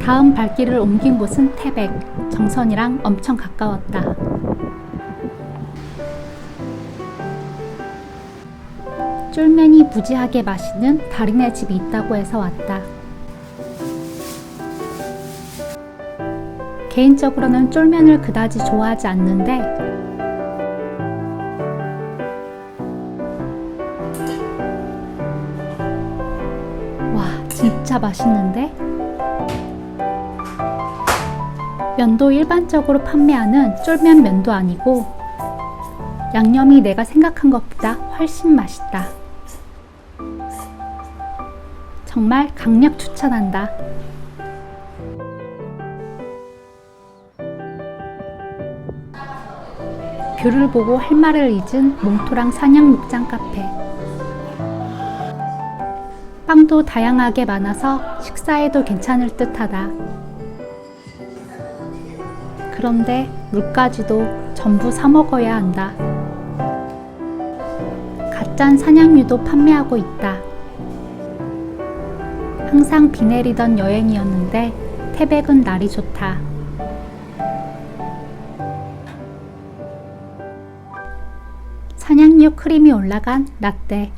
다음 발길을 옮긴 곳은 태백. 정선이랑 엄청 가까웠다. 쫄면이 무지하게 맛있는 달인의 집이 있다고 해서 왔다. 개인적으로는 쫄면을 그다지 좋아하지 않는데 와 진짜 맛있는데? 면도 일반적으로 판매하는 쫄면 면도 아니고 양념이 내가 생각한 것보다 훨씬 맛있다. 정말 강력 추천한다. 뷰를 보고 할 말을 잊은 몽토랑 사냥 목장 카페. 빵도 다양하게 많아서 식사에도 괜찮을 듯하다. 그런데 물까지도 전부 사 먹어야 한다. 가짠 사냥류도 판매하고 있다. 항상 비 내리던 여행이었는데 태백은 날이 좋다. 사냥류 크림이 올라간 라떼.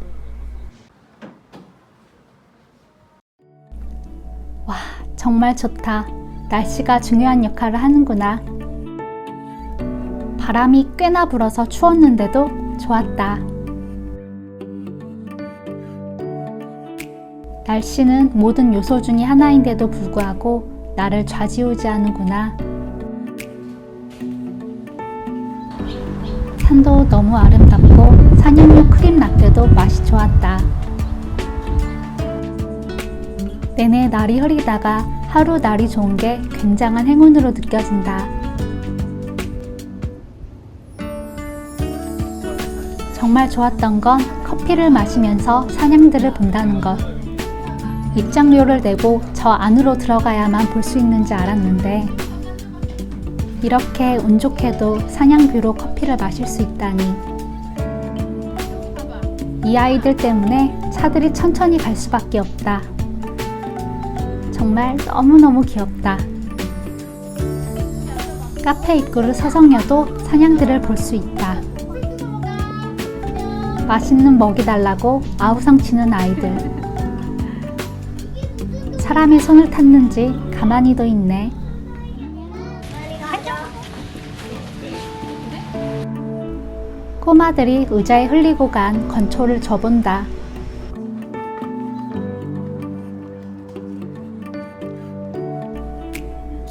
와, 정말 좋다. 날씨가 중요한 역할을 하는구나. 바람이 꽤나 불어서 추웠는데도 좋았다. 날씨는 모든 요소 중의 하나인데도 불구하고 나를 좌지우지하는구나. 산도 너무 아름답고 산연류 크림 라떼도 맛이 좋았다. 내내 날이 흐리다가 하루 날이 좋은 게 굉장한 행운으로 느껴진다. 정말 좋았던 건 커피를 마시면서 사냥들을 본다는 것. 입장료를 내고 저 안으로 들어가야만 볼 수 있는지 알았는데, 이렇게 운 좋게도 사냥뷰로 커피를 마실 수 있다니. 이 아이들 때문에 차들이 천천히 갈 수밖에 없다. 정말 너무너무 귀엽다. 카페 입구를 서성여도 사냥들을 볼 수 있다. 맛있는 먹이 달라고 아우성 치는 아이들. 사람의 손을 탔는지 가만히도 있네. 꼬마들이 의자에 흘리고 간 건초를 줘본다.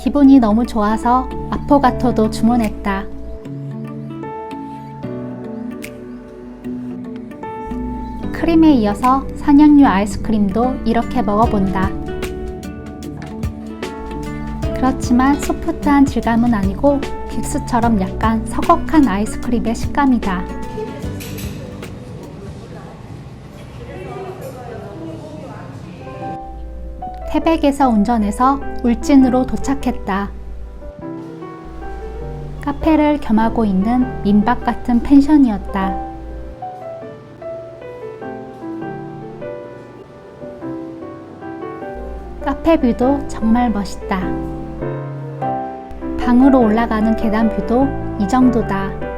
기분이 너무 좋아서 아포가토도 주문했다. 크림에 이어서 사냥류 아이스크림도 이렇게 먹어본다. 그렇지만 소프트한 질감은 아니고 빅스처럼 약간 서걱한 아이스크림의 식감이다. 태백에서 운전해서 울진으로 도착했다. 카페를 겸하고 있는 민박 같은 펜션이었다. 카페 뷰도 정말 멋있다. 방으로 올라가는 계단 뷰도 이 정도다.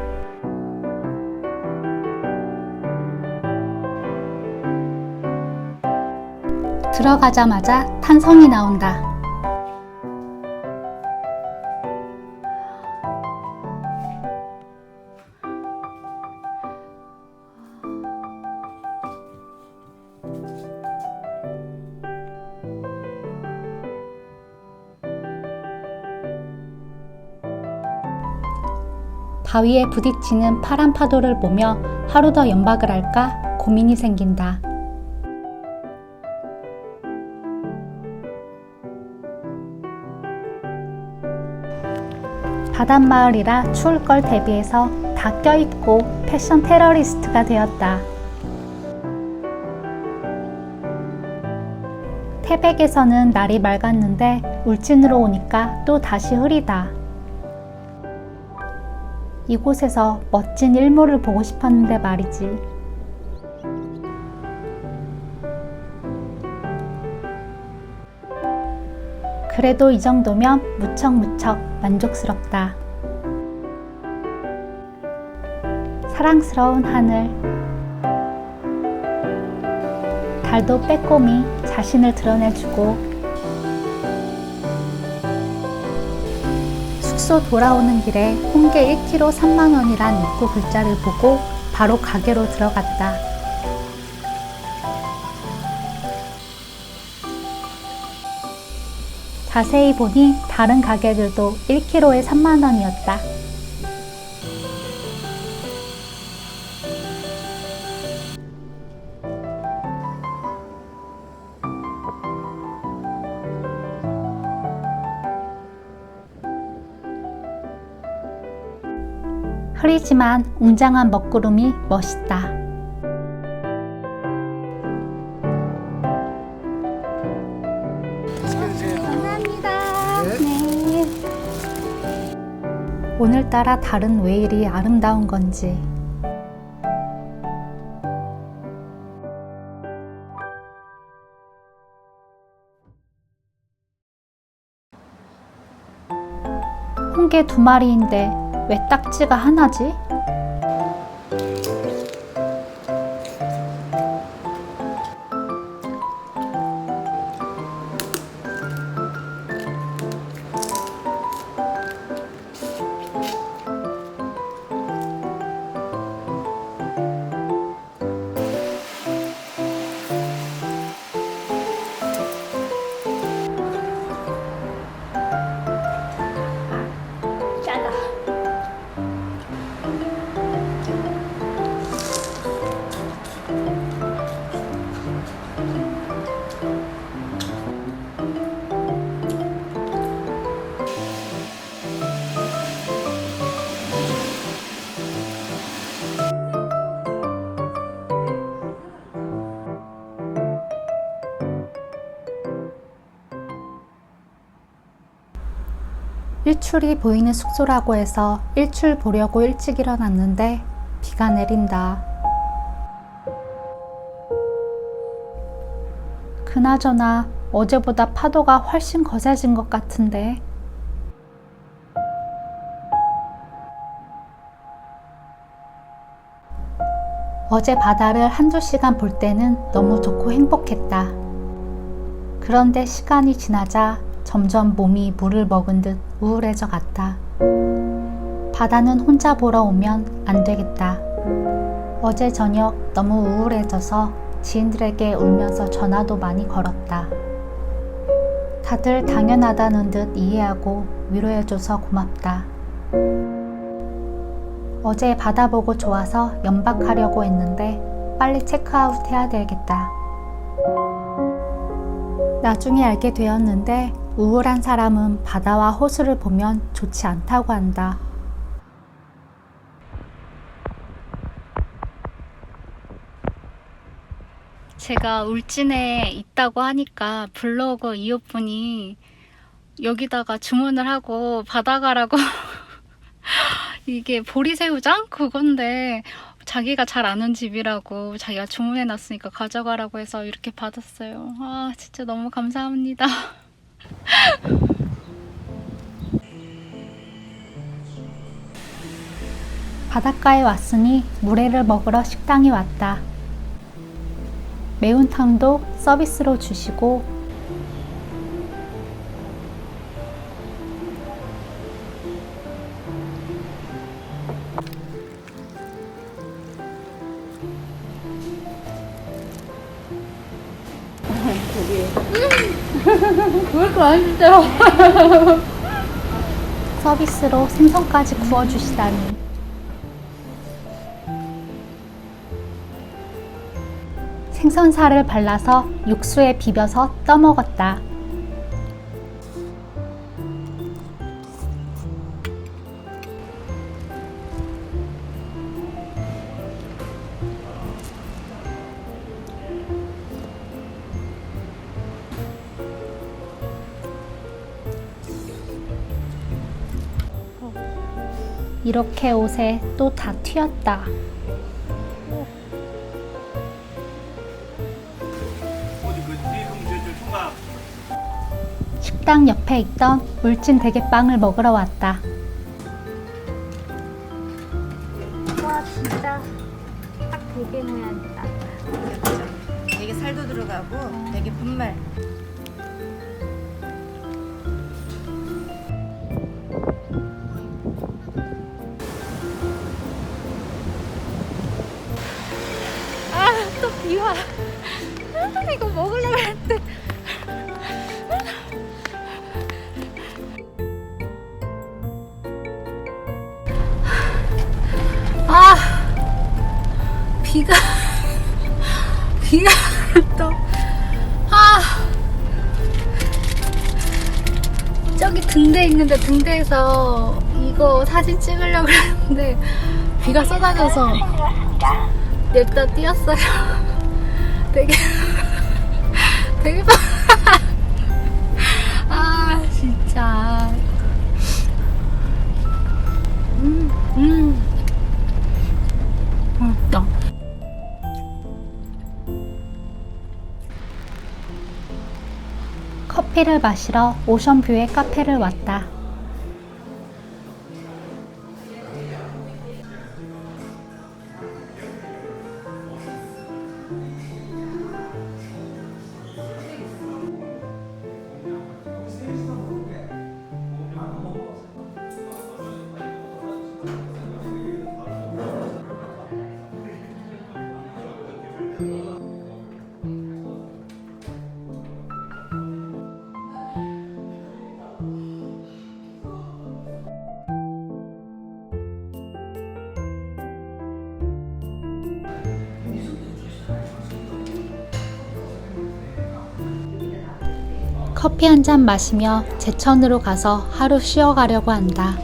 들어가자마자 탄성이 나온다. 바위에 부딪히는 파란 파도를 보며 하루 더 연박을 할까 고민이 생긴다. 바닷마을이라 추울 걸 대비해서 다 껴입고 패션 테러리스트가 되었다. 태백에서는 날이 맑았는데 울진으로 오니까 또 다시 흐리다. 이곳에서 멋진 일몰을 보고 싶었는데 말이지. 그래도 이 정도면 무척 무척 만족스럽다. 사랑스러운 하늘. 달도 빼꼼히 자신을 드러내주고 숙소 돌아오는 길에 홍게 1kg 3만원이란 입구 글자를 보고 바로 가게로 들어갔다. 자세히 보니 다른 가게들도 1kg에 3만원이었다. 흐리지만 웅장한 먹구름이 멋있다. 따라 달은 왜 이리 아름다운 건지. 홍게 두 마리인데 왜 딱지가 하나지? 일출이 보이는 숙소라고 해서 일출 보려고 일찍 일어났는데 비가 내린다. 그나저나 어제보다 파도가 훨씬 거세진 것 같은데. 어제 바다를 한두 시간 볼 때는 너무 좋고 행복했다. 그런데 시간이 지나자 점점 몸이 물을 먹은 듯 우울해져 갔다. 바다는 혼자 보러 오면 안 되겠다. 어제 저녁 너무 우울해져서 지인들에게 울면서 전화도 많이 걸었다. 다들 당연하다는 듯 이해하고 위로해줘서 고맙다. 어제 바다 보고 좋아서 연박하려고 했는데 빨리 체크아웃 해야 되겠다. 나중에 알게 되었는데 우울한 사람은 바다와 호수를 보면 좋지 않다고 한다. 제가 울진에 있다고 하니까 블로그 이웃분이 여기다가 주문을 하고 받아가라고 이게 보리새우장 그건데 자기가 잘 아는 집이라고 자기가 주문해 놨으니까 가져가라고 해서 이렇게 받았어요. 아 진짜 너무 감사합니다. 바닷가에 왔으니 물회를 먹으러 식당에 왔다. 매운탕도 서비스로 주시고 서비스로 생선까지 구워주시다니. 생선살을 발라서 육수에 비벼서 떠먹었다. 이렇게 옷에 또 다 튀었다. 그 식당 옆에 있던 울진 대게빵을 먹으러 왔다. 비가 비가 또 아. 저기 등대 있는데 등대에서 이거 사진 찍으려고 했는데 비가 쏟아져서 냅다 뛰었어요. 되게 되게 커피를 마시러 오션뷰의 카페를 왔다. 커피 한 잔 마시며 제천으로 가서 하루 쉬어가려고 한다.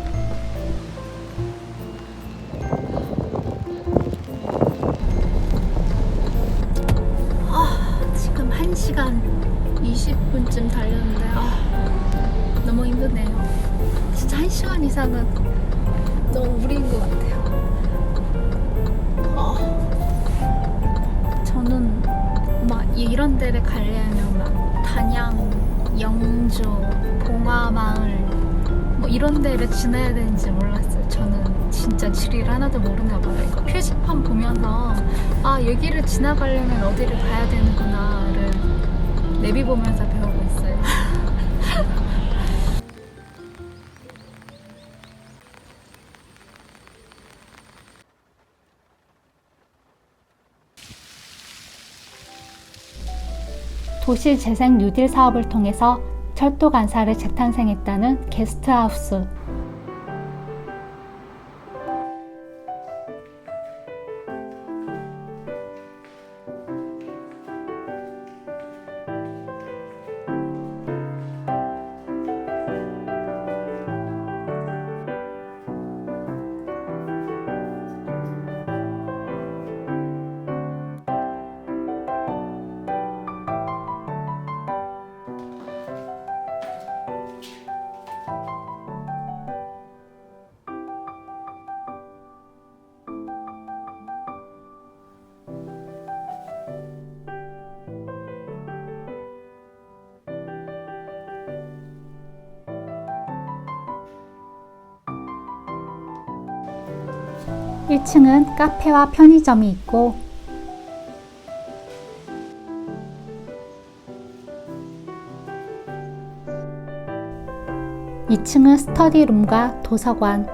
하나도 모르나 봐요. 이거 표지판 보면서 아 여기를 지나가려면 어디를 가야 되는구나를 내비 보면서 배우고 있어요. 도시 재생 뉴딜 사업을 통해서 철도 간사를 재탄생했다는 게스트하우스. 일층은 카페와 편의점이 있고 2층은 스터디룸과 도서관,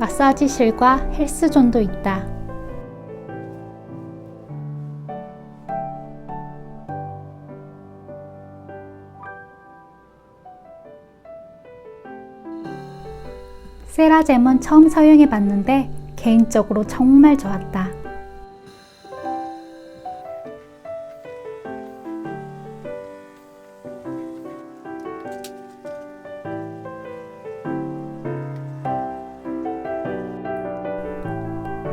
마사지실과 헬스존도 있다. 세라젬은 처음 사용해 봤는데 개인적으로 정말 좋았다.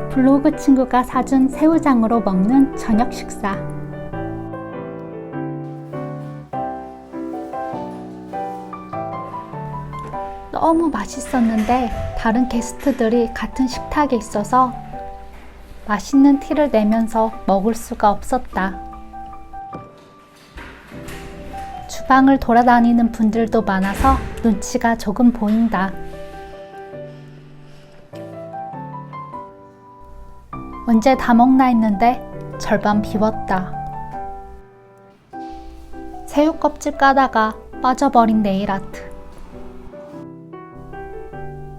블로그 친구가 사준 새우장으로 먹는 저녁 식사. 너무 맛있었는데 다른 게스트들이 같은 식탁에 있어서 맛있는 티를 내면서 먹을 수가 없었다. 주방을 돌아다니는 분들도 많아서 눈치가 조금 보인다. 언제 다 먹나 했는데 절반 비웠다. 새우 껍질 까다가 빠져버린 네일 아트.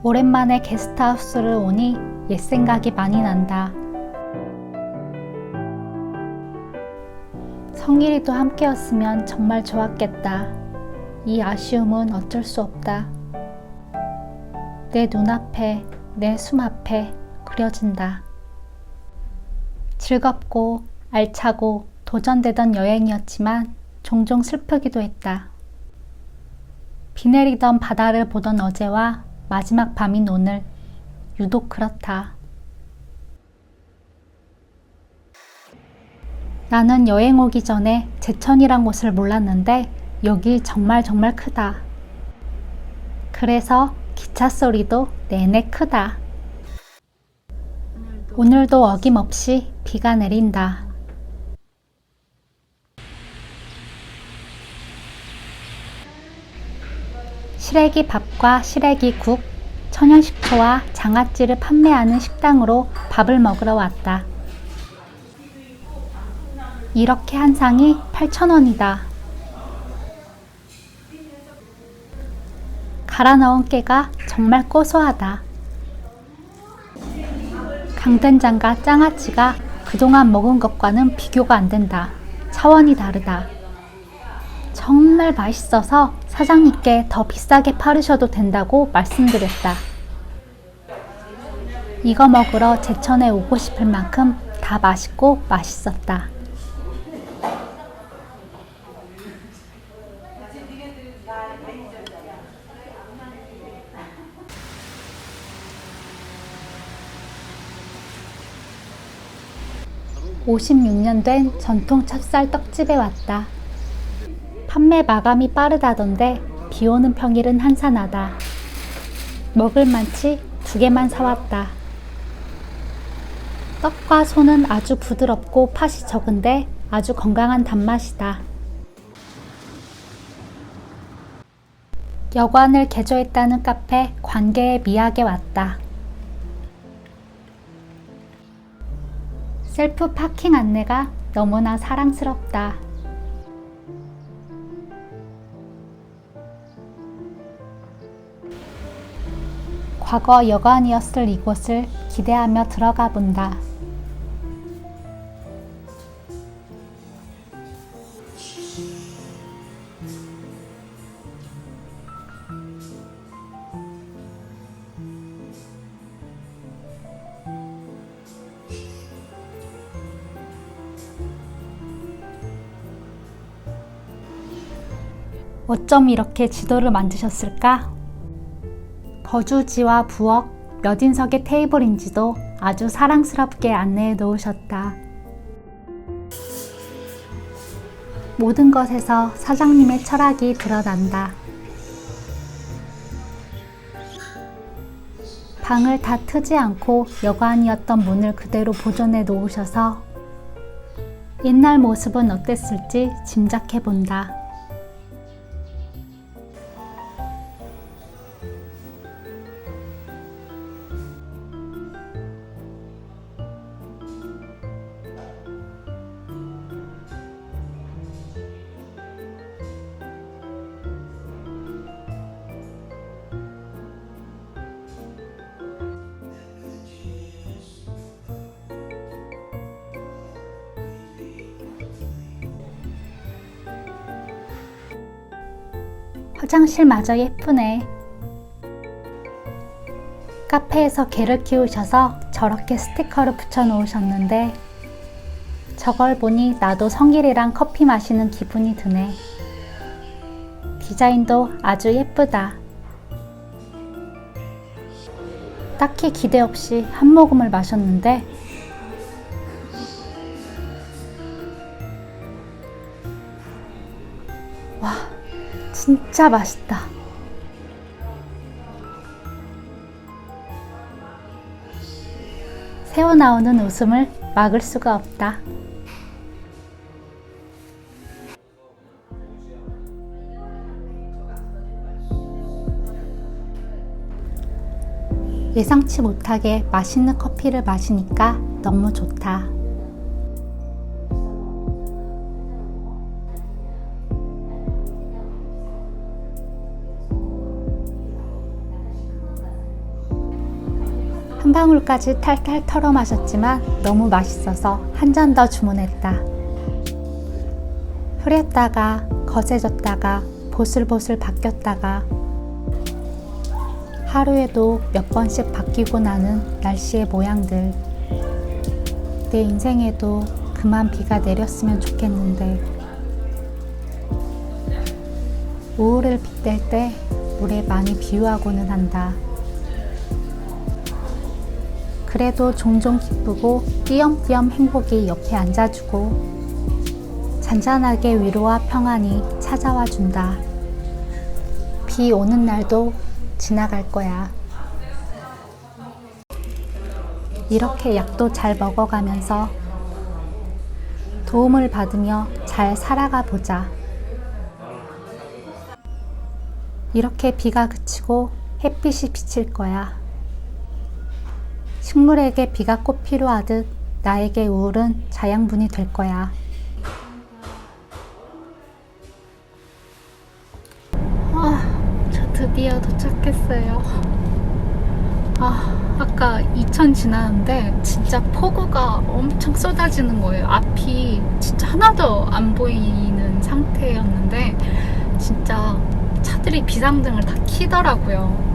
오랜만에 게스트하우스를 오니 옛 생각이 많이 난다. 성일이도 함께였으면 정말 좋았겠다. 이 아쉬움은 어쩔 수 없다. 내 눈앞에, 내 숨 앞에 그려진다. 즐겁고 알차고 도전되던 여행이었지만 종종 슬프기도 했다. 비 내리던 바다를 보던 어제와 마지막 밤인 오늘, 유독 그렇다. 나는 여행 오기 전에 제천이란 곳을 몰랐는데 여기 정말 정말 크다. 그래서 기차 소리도 내내 크다. 오늘도 어김없이 비가 내린다. 시래기 밥과 시래기 국, 천연식초와 장아찌를 판매하는 식당으로 밥을 먹으러 왔다. 이렇게 한 상이 8,000원이다. 갈아 넣은 깨가 정말 고소하다. 강된장과 장아찌가 그동안 먹은 것과는 비교가 안 된다. 차원이 다르다. 정말 맛있어서 사장님께 더 비싸게 팔으셔도 된다고 말씀드렸다. 이거 먹으러 제천에 오고 싶을 만큼 다 맛있고 맛있었다. (56년) 된 전통 찹쌀 떡집에 왔다. 판매 마감이 빠르다던데 비 오는 평일은 한산하다. 먹을 만치 두 개만 사왔다. 떡과 소는 아주 부드럽고 팥이 적은데 아주 건강한 단맛이다. 여관을 개조했다는 카페 관계의 미학에 왔다. 셀프 파킹 안내가 너무나 사랑스럽다. 과거 여관이었을 이곳을 기대하며 들어가 본다. 어쩜 이렇게 지도를 만드셨을까? 거주지와 부엌, 몇 인석의 테이블인지도 아주 사랑스럽게 안내해 놓으셨다. 모든 것에서 사장님의 철학이 드러난다. 방을 다 트지 않고 여관이었던 문을 그대로 보존해 놓으셔서 옛날 모습은 어땠을지 짐작해 본다. 화장실마저 예쁘네. 카페에서 개를 키우셔서 저렇게 스티커를 붙여 놓으셨는데 저걸 보니 나도 성길이랑 커피 마시는 기분이 드네. 디자인도 아주 예쁘다. 딱히 기대 없이 한 모금을 마셨는데 와, 진짜 맛있다. 새어 나오는 웃음을 막을 수가 없다. 예상치 못하게 맛있는 커피를 마시니까 너무 좋다. 한 방울까지 탈탈 털어 마셨지만 너무 맛있어서 한 잔 더 주문했다. 흐렸다가 거세졌다가 보슬보슬 바뀌었다가 하루에도 몇 번씩 바뀌고 나는 날씨의 모양들. 내 인생에도 그만 비가 내렸으면 좋겠는데. 우울을 빗댈 때 물에 많이 비유하고는 한다. 그래도 종종 기쁘고 띄엄띄엄 행복이 옆에 앉아주고 잔잔하게 위로와 평안이 찾아와 준다. 비 오는 날도 지나갈 거야. 이렇게 약도 잘 먹어가면서 도움을 받으며 잘 살아가 보자. 이렇게 비가 그치고 햇빛이 비칠 거야. 식물에게 비가 꼭 필요하듯 나에게 우울은 자양분이 될 거야. 아, 저 드디어 도착했어요. 아, 아까 2000 지나는데 진짜 폭우가 엄청 쏟아지는 거예요. 앞이 진짜 하나도 안 보이는 상태였는데 진짜 차들이 비상등을 다 키더라고요.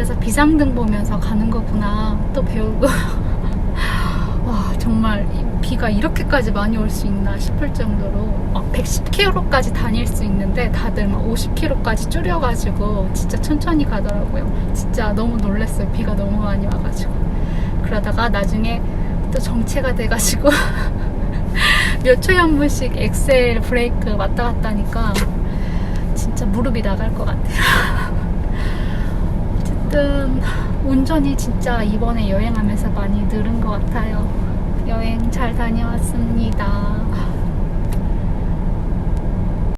그래서 비상등 보면서 가는 거구나 또 배우고 와 정말 이 비가 이렇게까지 많이 올 수 있나 싶을 정도로 막 110km까지 다닐 수 있는데 다들 막 50km까지 줄여가지고 진짜 천천히 가더라고요. 진짜 너무 놀랐어요. 비가 너무 많이 와가지고 그러다가 나중에 또 정체가 돼가지고 몇 초에 한 번씩 엑셀 브레이크 왔다 갔다 하니까 진짜 무릎이 나갈 것 같아요. 어쨌든 운전이 진짜 이번에 여행하면서 많이 늘은 것 같아요. 여행 잘 다녀왔습니다.